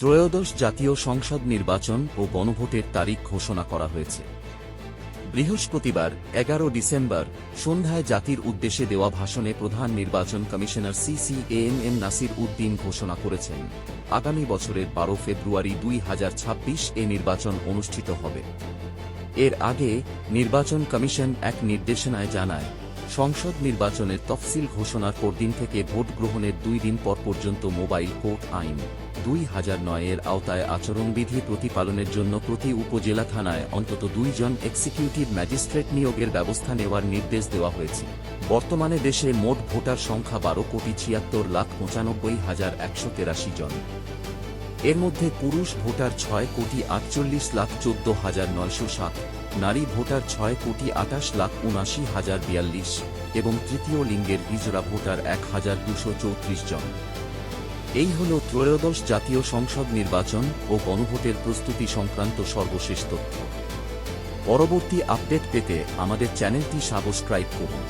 ত্রয়োদশ জাতীয় সংসদ নির্বাচন ও গণভোটের তারিখ ঘোষণা করা হয়েছে। বৃহস্পতিবার, এগারো ডিসেম্বর, সন্ধ্যায় জাতির উদ্দেশ্যে দেওয়া ভাষণে প্রধান নির্বাচন কমিশনার সিসি এম এম নাসির উদ্দিন ঘোষণা করেছেন, আগামী বছরের বারো ফেব্রুয়ারি দুই হাজার ছাব্বিশ এ নির্বাচন অনুষ্ঠিত হবে। এর আগে নির্বাচন কমিশন এক নির্দেশনায় জানায় সংসদ নির্বাচনের তফসিল ঘোষণার পরদিন থেকে ভোট গ্রহণের দুই দিন পর পর্যন্ত মোবাইল কোর্ট আইন। দুই হাজার নয়ের আওতায় আচরণবিধি প্রতিপালনের জন্য প্রতি উপজেলা থানায় অন্তত দুইজন এক্সিকিউটিভ ম্যাজিস্ট্রেট নিয়োগের ব্যবস্থা নেওয়ার নির্দেশ দেওয়া হয়েছে। বর্তমানে দেশে মোট ভোটার সংখ্যা বারো কোটি ছিয়াত্তর লাখ পঁচানব্বই হাজার একশো তেরাশি জন। এর মধ্যে পুরুষ ভোটার ছয় কোটি আটচল্লিশ লাখ চোদ্দ হাজার নয়শো সাত নারী ভোটার ছয় কোটি আটাশ লাখ উনাশি হাজার বিয়াল্লিশ এবং তৃতীয় লিঙ্গের হিজড়া ভোটার এক হাজার দুশো চৌত্রিশ জন। এই হল ত্রয়োদশ জাতীয় সংসদ নির্বাচন ও গণভোটের প্রস্তুতি সংক্রান্ত সর্বশেষ তথ্য। পরবর্তী আপডেট পেতে আমাদের চ্যানেলটি সাবস্ক্রাইব করুন।